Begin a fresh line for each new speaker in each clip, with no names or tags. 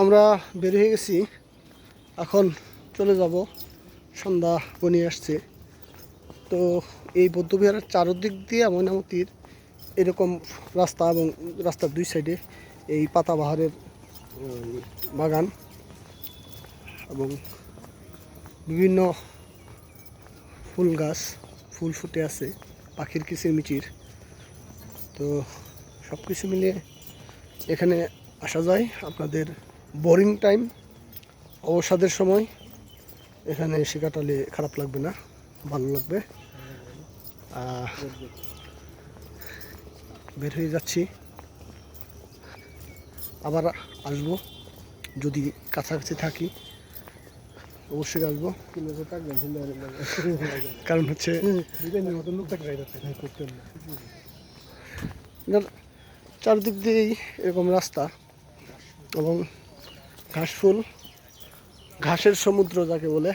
আমরা বের হয়ে গেছি। এখন চলে যাব। সন্ধ্যা বনিয়ে আসছে। তো এই বৌদ্ধবিহারের চারদিক দিয়ে ময়নামতির এরকম রাস্তা এবং রাস্তার দুই সাইডে এই পাতাবাহারের বাগান এবং বিভিন্ন ফুল গাছ, ফুল ফুটে আছে, পাখির কিচিরমিচির তো সব কিছু মিলিয়ে এখানে আসা যায়। আপনাদের বোরিং টাইম, অবসাদের সময়। এখানে এসে কাটালে খারাপ লাগবে না, ভালো লাগবে। বের হয়ে যাচ্ছি। আবার আসব, যদি কাছাকাছি থাকি। অবশ্যই আসব। কারণ হচ্ছে চারদিক দিয়েই এরকম রাস্তা এবং ঘাস ফুল ঘাসের সমুদ্র যাকে বলে।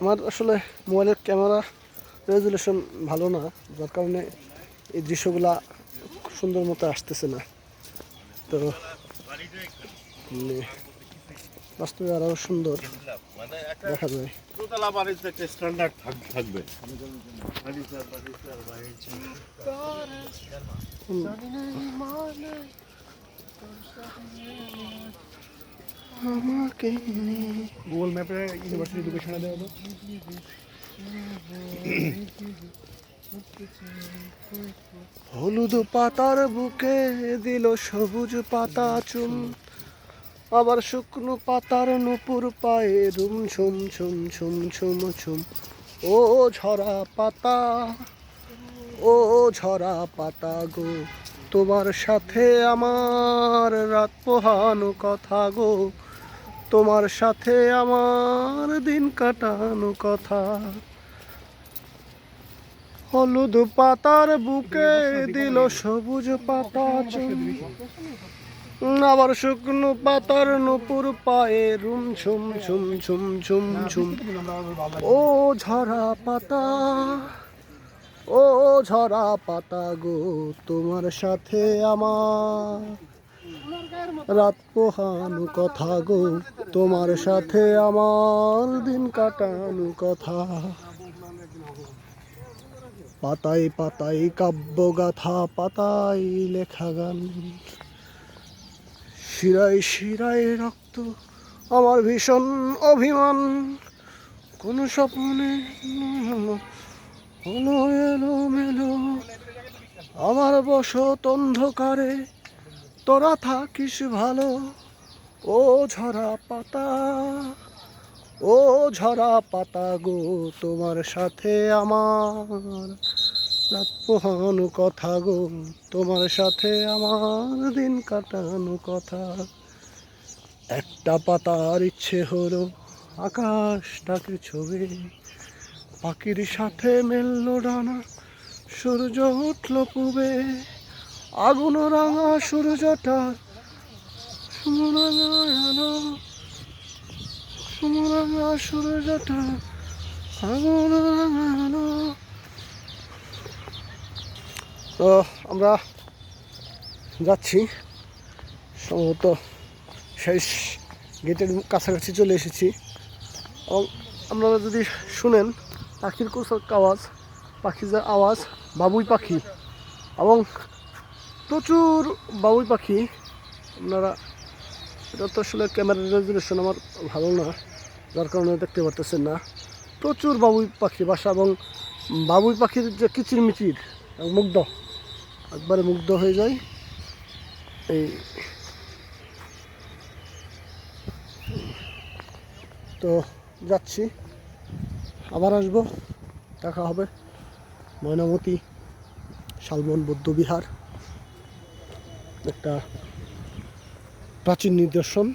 আমার আসলে মোবাইলের ক্যামেরা রেজুলেশন ভালো না, যার কারণে এই দৃশ্যগুলা সুন্দর মতো আসতেছে না। তো বাস্তবে আরও সুন্দর দেখা যায়।
থাকবে
আমাকে
গুগল ম্যাপে ইউনিভার্সিটি লোকেশনে দেওয়া হলো
হলুদ পাতার বুকে দিল সবুজ পাতা চুম আবার শুকনো পাতার নুপুর পায়ে রুম ছুম ছুম ছুম ছুম ছুম ও ঝরা পাতা, ও ঝরা পাতা গো। তোমার সাথে আমার রাত পোহানো কথা গো। তোমার সাথে আমার দিন কাটানো কথা। হলুদ পাতার বুকে দিল সবুজ পাতা আবার শুকনো পাতার নুপুর পায়ে রুম ঝুম ঝুম ঝুম ঝুম ছুম ও ঝরা পাতা। ও ঝরা পাতা গো, তোমার সাথে আমার। রাত পোহানো কথা গো, তোমার সাথে আমার দিন কাটানো কথা। পাতায় পাতায় কাব্য গাথা পাতায় লেখা গান। শিরায় শিরায় রক্ত, আমার ভীষণ অভিমান। কোন স্বপ্নে হলো এলো মেলো আমার বসত অন্ধকারে, তোরা থাকিস ভালো। ও ঝরা পাতা, ও ঝরা পাতা গো, তোমার সাথে আমার রাত কথা গো, তোমার সাথে আমার দিন কাটানো কথা। একটা পাতার ইচ্ছে হলো আকাশটাকে ছবি পাখির সাথে মেললো ডানা, সূর্য উঠল পুবে। আগুন রাঙা সূর্যটা তো আমরা যাচ্ছি, সম্ভবত শেষ গেটের কাছাকাছি চলে এসেছি। এবং আপনারা যদি শুনেন পাখির কোথাও আওয়াজ পাখির যে আওয়াজ, বাবুই পাখি এবং প্রচুর বাবুই পাখি। আপনারা, এটা তো আসলে ক্যামেরার রেজুলেশন আমার ভালো না, যার কারণে দেখতে পারতেছেন না। প্রচুর বাবুই পাখি বাসা এবং বাবুই পাখির যে কিচিরমিচির, মুগ্ধ, একবারে মুগ্ধ হয়ে যায়। এই তো যাচ্ছি। আবার আসব। দেখা হবে। ময়নামতি শালমন বৌদ্ধবিহার। একটা প্রাচীন নিদর্শন।